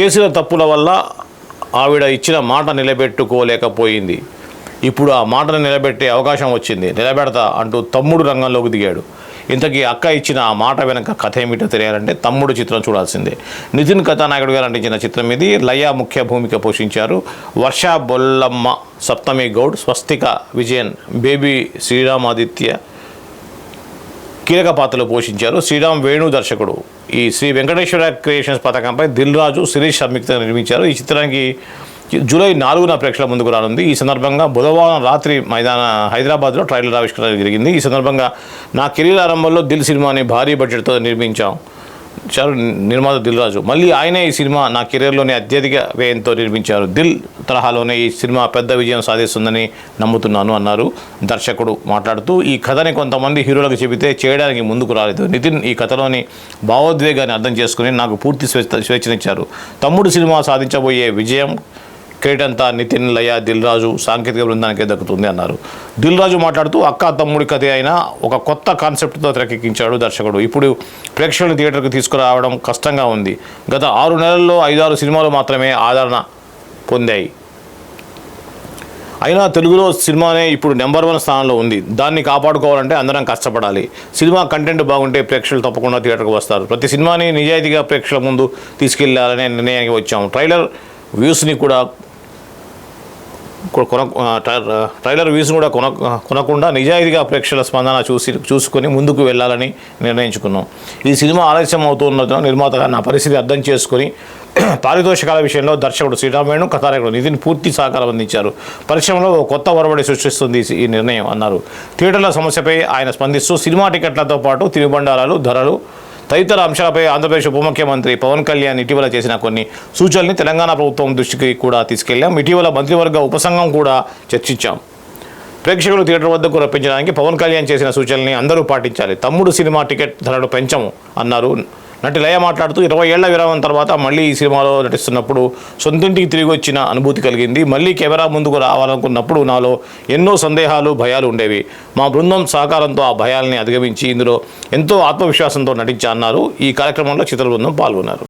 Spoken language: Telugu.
చేసిన తప్పుల వల్ల ఆవిడ ఇచ్చిన మాట నిలబెట్టుకోలేకపోయింది. ఇప్పుడు ఆ మాటను నిలబెట్టే అవకాశం వచ్చింది. నిలబెడతా అంటూ తమ్ముడు రంగంలోకి దిగాడు. ఇంతకీ అక్క ఇచ్చిన ఆ మాట వెనక కథ ఏమిటో తెలియాలంటే తమ్ముడు చిత్రం చూడాల్సిందే. నితిన్ గారు నటించిన చిత్రం ఇది. లయ ముఖ్య భూమిక పోషించారు. వర్ష బొల్లమ్మ సప్తమి గౌడ్ స్వస్తిక విజయన్ బేబీ శ్రీరామాదిత్య కీలక పాత్రలు పోషించారు. శ్రీరామ్ వేణు దర్శకుడు. ఈ శ్రీ వెంకటేశ్వర క్రియేషన్స్ పథకంపై దిల్ రాజు శిరీష్ సంయుక్తంగా నిర్మించారు. ఈ చిత్రానికి జూలై నాలుగున ప్రేక్షకుల ముందుకు రానుంది. ఈ సందర్భంగా బుధవారం రాత్రి మైదాన హైదరాబాద్లో ట్రైలర్ ఆవిష్కరణ జరిగింది. ఈ సందర్భంగా నా కెరీర్ ఆరంభంలో దిల్ సినిమాని భారీ బడ్జెట్తో నిర్మించాం. చారు నిర్మాత దిల్ రాజు. మళ్ళీ ఆయనే ఈ సినిమా నా కెరీర్లోనే అత్యధిక వ్యయంతో నిర్మించారు. దిల్ తరహాలోనే ఈ సినిమా పెద్ద విజయం సాధిస్తుందని నమ్ముతున్నాను అన్నారు దర్శకుడు మాట్లాడుతూ. ఈ కథని కొంతమంది హీరోలకు చెబితే చేయడానికి ముందుకు రాలేదు. నితిన్ ఈ కథలోని భావోద్వేగాన్ని అర్థం చేసుకుని నాకు పూర్తి స్వేచ్ఛ స్వేచ్ఛనిచ్చారు. తమ్ముడు సినిమా సాధించబోయే విజయం క్రెడిట్ అంతా నితిన్ లయ దిల్ రాజు సాంకేతిక బృందానికే దక్కుతుంది అన్నారు. దిల్ రాజు మాట్లాడుతూ అక్క తమ్ముడి కథ అయినా ఒక కొత్త కాన్సెప్ట్తో తెరకెక్కించాడు దర్శకుడు. ఇప్పుడు ప్రేక్షకులను థియేటర్కి తీసుకురావడం కష్టంగా ఉంది. గత ఆరు నెలల్లో ఐదారు సినిమాలు మాత్రమే ఆదరణ పొందాయి. అయినా తెలుగులో సినిమానే ఇప్పుడు నెంబర్ వన్ స్థానంలో ఉంది. దాన్ని కాపాడుకోవాలంటే అందరం కష్టపడాలి. సినిమా కంటెంట్ బాగుంటే ప్రేక్షకులు తప్పకుండా థియేటర్కి వస్తారు. ప్రతి సినిమాని నిజాయితీగా ప్రేక్షకుల ముందు తీసుకెళ్ళాలనే నిర్ణయానికి వచ్చాము. ట్రైలర్ వ్యూస్ని కూడా కొన ట్రైలర్ వ్యూస్ కూడా కొన కొనకుండా నిజాయితీగా ప్రేక్షకుల స్పందన చూసి చూసుకొని ముందుకు వెళ్ళాలని నిర్ణయించుకున్నాం. ఈ సినిమా ఆలస్యం అవుతున్నదో నిర్మాతగా నా పరిస్థితి అర్థం చేసుకొని పారితోషికాల విషయంలో దర్శకుడు శ్రీరామేణు కథారకుడు నితిన్ పూర్తి సహకారం అందించారు. పరిశ్రమలో ఓ కొత్త ఒరబడి సృష్టిస్తుంది ఈ నిర్ణయం అన్నారు. థియేటర్ల సమస్యపై ఆయన స్పందిస్తూ సినిమా టికెట్లతో పాటు తినుబండారాలు ధరలు తదితర అంశాలపై ఆంధ్రప్రదేశ్ ఉప ముఖ్యమంత్రి పవన్ కళ్యాణ్ ఇటీవల చేసిన కొన్ని సూచనల్ని తెలంగాణ ప్రభుత్వం దృష్టికి కూడా తీసుకెళ్ళాం. ఇటీవల మంత్రివర్గ ఉపసంఘం కూడా చర్చించాం. ప్రేక్షకులు థియేటర్ వద్దకు రప్పించడానికి పవన్ కళ్యాణ్ చేసిన సూచనల్ని అందరూ పాటించాలి. తమ్ముడు సినిమా టికెట్ ధరలు పెంచము అన్నారు నటి లయ మాట్లాడుతూ ఇరవై ఏళ్ళ విరామం తర్వాత మళ్ళీ ఈ సినిమాలో నటిస్తున్నప్పుడు సొంతింటికి తిరిగి వచ్చిన అనుభూతి కలిగింది. మళ్ళీ కెమెరా ముందుకు రావాలనుకున్నప్పుడు నాలో ఎన్నో సందేహాలు భయాలు ఉండేవి. మా బృందం సహకారంతో ఆ భయాల్ని అధిగమించి ఇందులో ఎంతో ఆత్మవిశ్వాసంతో నటించా అన్నారు. ఈ కార్యక్రమంలో చిత్ర బృందం పాల్గొన్నారు.